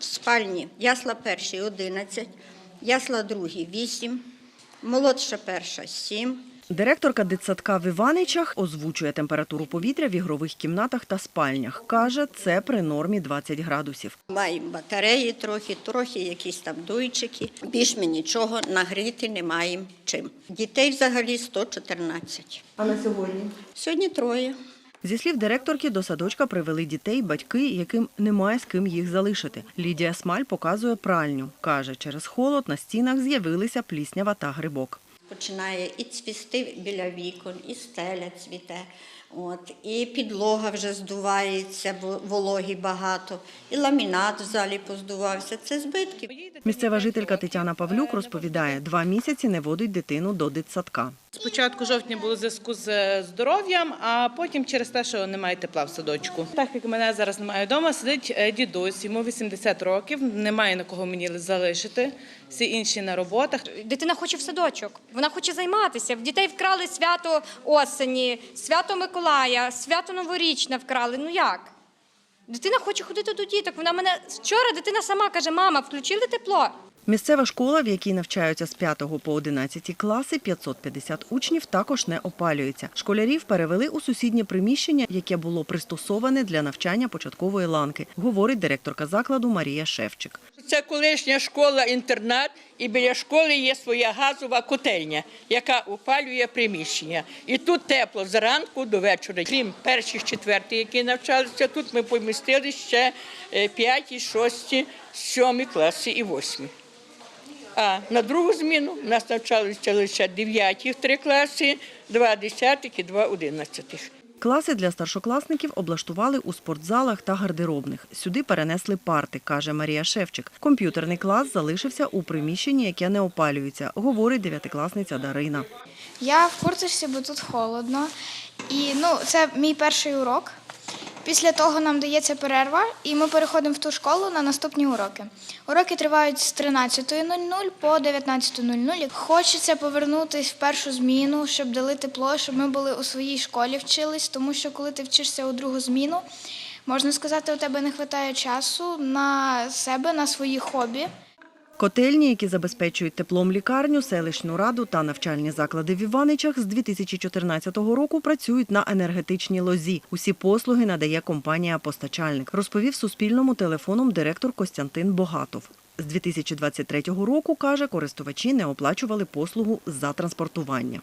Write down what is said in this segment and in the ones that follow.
В спальні ясла перший 11, ясла другий 8, молодша перша 7, Директорка дитсадка в Іваничах озвучує температуру повітря в ігрових кімнатах та спальнях. Каже, це при нормі 20 градусів. Маємо батареї трохи, трохи якісь там дуйчики. Більш ми нічого нагріти не маємо чим. Дітей взагалі 114. А на сьогодні? Сьогодні троє. Зі слів директорки, до садочка привели дітей, батьки, яким немає з ким їх залишити. Лідія Смаль показує пральню. Каже, через холод на стінах з'явилися пліснява та грибок. Починає і цвісти біля вікон, і стеля цвіте. От, і підлога вже здувається, бо вологі багато, і ламінат в залі поздувався. Це збитки. Місцева жителька Тетяна Павлюк розповідає, два місяці не водить дитину до дитсадка. Спочатку жовтня було зв'язку з здоров'ям, а потім через те, що немає тепла в садочку. Так як мене зараз немає вдома, сидить е, дідусь, йому 80 років, немає на кого мені залишити. Всі інші на роботах. Дитина хоче в садочок, вона хоче займатися. В дітей вкрали свято осені, свято Миколая, свято Новорічне вкрали. Ну як? Дитина хоче ходити до діток. Вона мене вчора дитина сама каже: мама, включили тепло. Місцева школа, в якій навчаються з 5 по 11 класи, 550 учнів, також не опалюється. Школярів перевели у сусіднє приміщення, яке було пристосоване для навчання початкової ланки, говорить директорка закладу Марія Шевчик. Це колишня школа-інтернат, і біля школи є своя газова котельня, яка опалює приміщення. І тут тепло зранку до вечора. Крім перших четвертих, які навчалися, тут ми помістили ще е, п'яті, шості, сьомі класи і восьмі. А на другу зміну в нас навчалися лише дев'яті три класи, два десятих і два одинадцятих. Класи для старшокласників облаштували у спортзалах та гардеробних. Сюди перенесли парти, каже Марія Шевчик. Комп'ютерний клас залишився у приміщенні, яке не опалюється, говорить дев'ятикласниця Дарина. Я в курточці, бо тут холодно. І ну, це мій перший урок. Після того нам дається перерва, і ми переходимо в ту школу на наступні уроки. Уроки тривають з 13.00 по 19.00. Хочеться повернутися в першу зміну, щоб дали тепло, щоб ми були у своїй школі вчились, тому що коли ти вчишся у другу зміну, можна сказати, у тебе не вистачає часу на себе, на свої хобі. Котельні, які забезпечують теплом лікарню, селищну раду та навчальні заклади в Іваничах, з 2014 року працюють на енергетичній лозі. Усі послуги надає компанія-постачальник, розповів Суспільному телефоном директор Костянтин Богатов. З 2023 року, каже, користувачі не оплачували послугу за транспортування.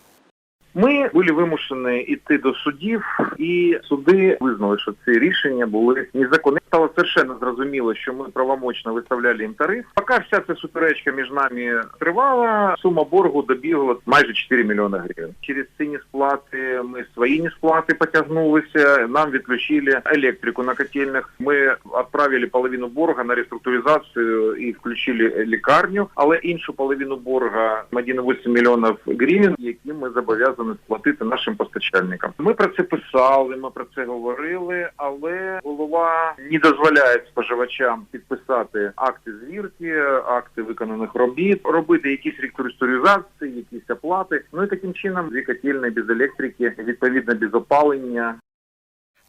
Ми були вимушені йти до судів, і суди визнали, що ці рішення були незаконні. Стало совершенно зрозуміло, що ми правомочно виставляли їм тариф. Поки вся ця суперечка між нами тривала, сума боргу добігла майже 4 мільйони гривень. Через ці несплати ми свої несплати потягнулися. Нам відключили електрику на котельних. Ми відправили половину борга на реструктуризацію і включили лікарню, але іншу половину борга 1,8 мільйонів гривень, які ми зобов'язані сплатити нашим постачальникам. Ми про це писали, ми про це говорили, але голова не дозволяє споживачам підписати акти звірки, акти виконаних робіт, робити якісь реструктуризації, якісь оплати. Ну і таким чином дві котельні без електрики, відповідно без опалення,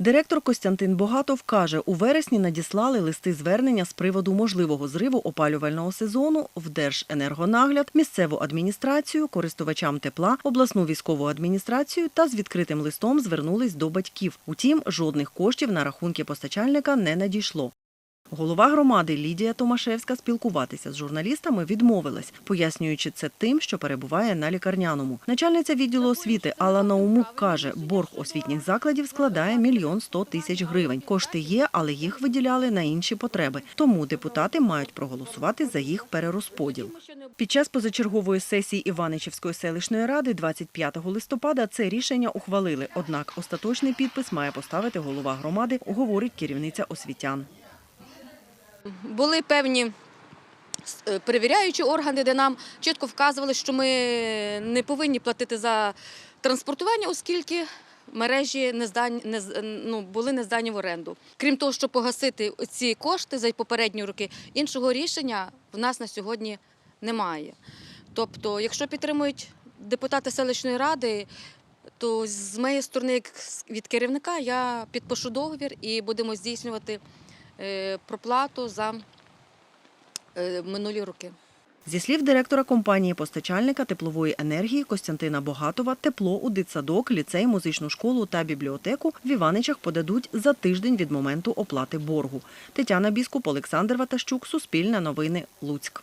Директор Костянтин Богатов каже, у вересні надіслали листи звернення з приводу можливого зриву опалювального сезону в Держенергонагляд, місцеву адміністрацію, користувачам тепла, обласну військову адміністрацію та з відкритим листом звернулись до батьків. Утім, жодних коштів на рахунки постачальника не надійшло. Голова громади Лідія Томашевська спілкуватися з журналістами відмовилась, пояснюючи це тим, що перебуває на лікарняному. Начальниця відділу освіти Алла Наумук каже, борг освітніх закладів складає мільйон сто тисяч гривень. Кошти є, але їх виділяли на інші потреби. Тому депутати мають проголосувати за їх перерозподіл. Під час позачергової сесії Іваничівської селищної ради 25 листопада це рішення ухвалили. Однак остаточний підпис має поставити голова громади, говорить керівниця освітян. Були певні е, перевіряючі органи, де нам чітко вказували, що ми не повинні платити за транспортування, оскільки мережі не здані, не, ну, були не здані в оренду. Крім того, щоб погасити ці кошти за попередні роки, іншого рішення в нас на сьогодні немає. Тобто, якщо підтримують депутати селищної ради, то з моєї сторони, як від керівника, я підпишу договір і будемо здійснювати проплату за е, минулі роки. Зі слів директора компанії постачальника теплової енергії Костянтина Богатова, тепло у дитсадок, ліцей, музичну школу та бібліотеку в Іваничах подадуть за тиждень від моменту оплати боргу. Тетяна Біскуп, Олександр Ватащук, Суспільне новини, Луцьк.